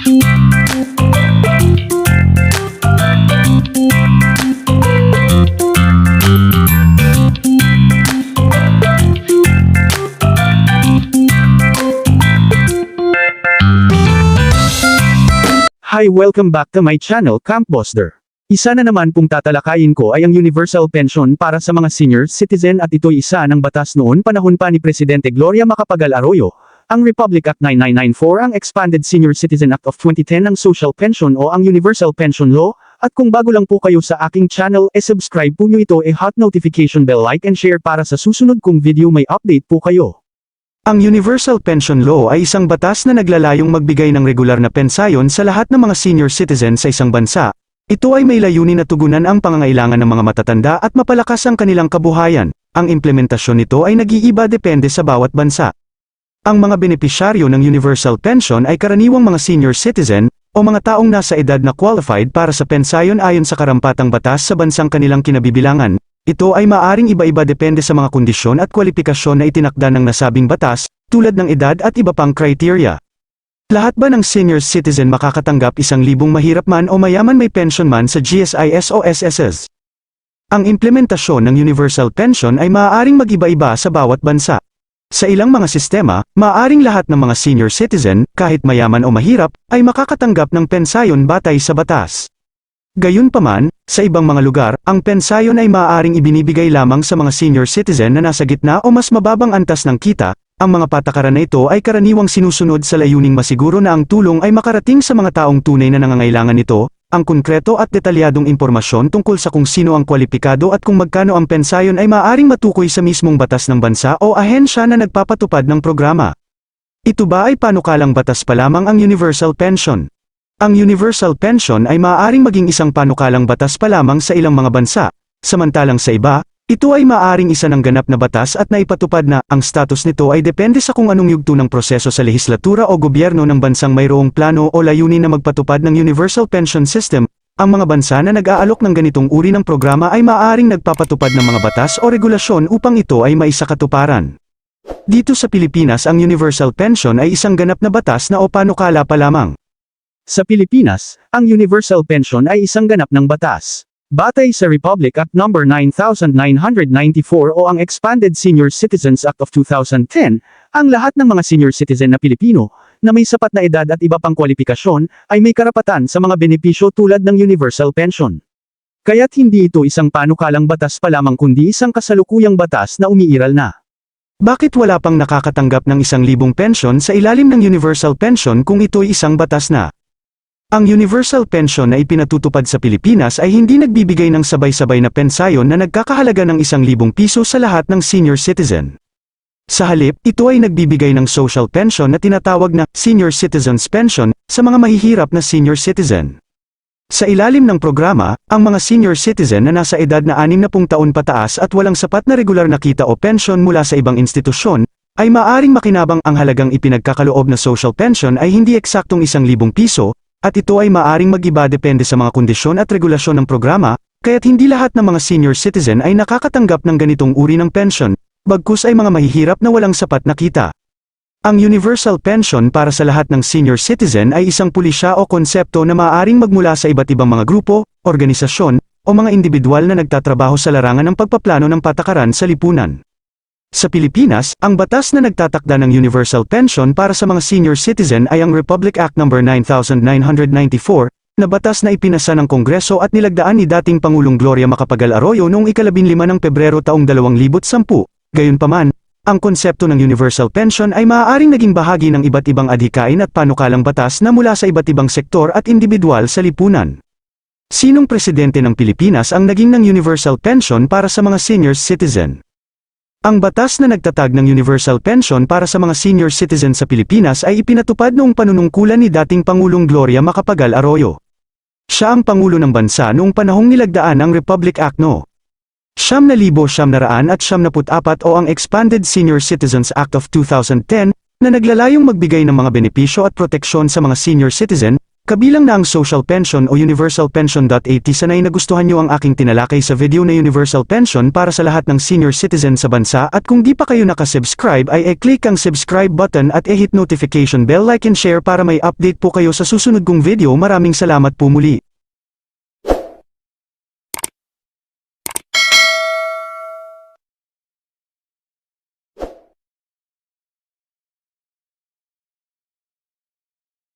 Hi welcome back to my channel Camp Buster. Isa na naman pong tatalakayin ko ay ang Universal Pension para sa mga senior citizen at ito'y isa ng batas noon panahon pa ni Presidente Gloria Macapagal Arroyo. Ang Republic Act 9994 ang Expanded Senior Citizen Act of 2010 ang Social Pension o ang Universal Pension Law, at kung bago lang po kayo sa aking channel e subscribe po nyo ito e hot notification bell like and share para sa susunod kong video may update po kayo. Ang Universal Pension Law ay isang batas na naglalayong magbigay ng regular na pensayon sa lahat ng mga senior citizen sa isang bansa. Ito ay may layunin na tugunan ang pangangailangan ng mga matatanda at mapalakas ang kanilang kabuhayan. Ang implementasyon nito ay nag-iiba depende sa bawat bansa. Ang mga benepisyaryo ng Universal Pension ay karaniwang mga senior citizen o mga taong nasa edad na qualified para sa pensayon ayon sa karampatang batas sa bansang kanilang kinabibilangan. Ito ay maaring iba-iba depende sa mga kondisyon at kwalifikasyon na itinakda ng nasabing batas, tulad ng edad at iba pang criteria. Lahat ba ng senior citizen makakatanggap isang libong mahirap man o mayaman may pension man sa GSIS o SSS? Ang implementasyon ng universal pension ay maaaring mag-iba-iba sa bawat bansa. Sa ilang mga sistema, maaaring lahat ng mga senior citizen, kahit mayaman o mahirap, ay makakatanggap ng pensayon batay sa batas. Gayunpaman, sa ibang mga lugar, ang pensayon ay maaaring ibinibigay lamang sa mga senior citizen na nasa gitna o mas mababang antas ng kita, ang mga patakaran na ito ay karaniwang sinusunod sa layuning masiguro na ang tulong ay makarating sa mga taong tunay na nangangailangan nito, ang konkreto at detalyadong impormasyon tungkol sa kung sino ang kwalipikado at kung magkano ang pensayon ay maaaring matukoy sa mismong batas ng bansa o ahensya na nagpapatupad ng programa. Ito ba ay panukalang batas pa lamang ang universal pension? Ang universal pension ay maaaring maging isang panukalang batas pa lamang sa ilang mga bansa, samantalang sa iba, ito ay maaaring isa ng ganap na batas at naipatupad na ang status nito ay depende sa kung anong yugto ng proseso sa lehislatura o gobyerno ng bansang mayroong plano o layunin na magpatupad ng universal pension system. Ang mga bansa na nag-aalok ng ganitong uri ng programa ay maaaring nagpapatupad ng mga batas o regulasyon upang ito ay maisakatuparan. Dito sa Pilipinas ang universal pension ay isang ganap na batas na o panukala pa lamang. Sa Pilipinas, ang Universal Pension ay isang ganap ng batas. Batay sa Republic Act No. 9994 o ang Expanded Senior Citizens Act of 2010, ang lahat ng mga senior citizen na Pilipino, na may sapat na edad at iba pang kwalifikasyon, ay may karapatan sa mga benepisyo tulad ng Universal Pension. Kaya't hindi ito isang panukalang batas pa lamang kundi isang kasalukuyang batas na umiiral na. Bakit wala pang nakakatanggap ng isang libong pension sa ilalim ng universal pension kung ito'y isang batas na? Ang universal pension na ipinatutupad sa Pilipinas ay hindi nagbibigay ng sabay-sabay na pensayon na nagkakahalaga ng isang libong piso sa lahat ng senior citizen. Sa halip, ito ay nagbibigay ng social pension na tinatawag na senior citizens pension sa mga mahihirap na senior citizen. Sa ilalim ng programa, ang mga senior citizen na nasa edad na 60 taon pataas at walang sapat na regular na kita o pension mula sa ibang institusyon, ay maaring makinabang ang halagang ipinagkakaloob na social pension ay hindi eksaktong isang libong piso, at ito ay maaring mag-iba depende sa mga kondisyon at regulasyon ng programa, kaya't hindi lahat ng mga senior citizen ay nakakatanggap ng ganitong uri ng pension, bagkus ay mga mahihirap na walang sapat na kita. Ang universal pension para sa lahat ng senior citizen ay isang pulisya o konsepto na maaaring magmula sa iba't ibang mga grupo, organisasyon, o mga individual na nagtatrabaho sa larangan ng pagpaplano ng patakaran sa lipunan. Sa Pilipinas, ang batas na nagtatakda ng universal pension para sa mga senior citizen ay ang Republic Act No. 9994, na batas na ipinasa ng Kongreso at nilagdaan ni dating Pangulong Gloria Macapagal Arroyo noong ikalabinlima ng Pebrero taong 2010. Gayunpaman, ang konsepto ng universal pension ay maaaring naging bahagi ng iba't ibang adhikain at panukalang batas na mula sa iba't ibang sektor at individual sa lipunan. Sinong presidente ng Pilipinas ang naging ng universal pension para sa mga senior citizen? Ang batas na nagtatag ng universal pension para sa mga senior citizen sa Pilipinas ay ipinatupad noong panunungkulan ni dating Pangulong Gloria Macapagal Arroyo. Siya ang Pangulo ng Bansa noong panahong nilagdaan ang Republic Act No. Siyam na libo siyam na raan at siyam naput apat o ang Expanded Senior Citizens Act of 2010, na naglalayong magbigay ng mga benepisyo at proteksyon sa mga senior citizen, Kabilang na ang social pension o universal pension.at sanay nagustuhan nyo ang aking tinalakay sa video na universal pension para sa lahat ng senior citizen sa bansa at kung di pa kayo nakasubscribe ay e-click ang subscribe button at e-hit notification bell like and share para may update po kayo sa susunod kong video maraming salamat po muli.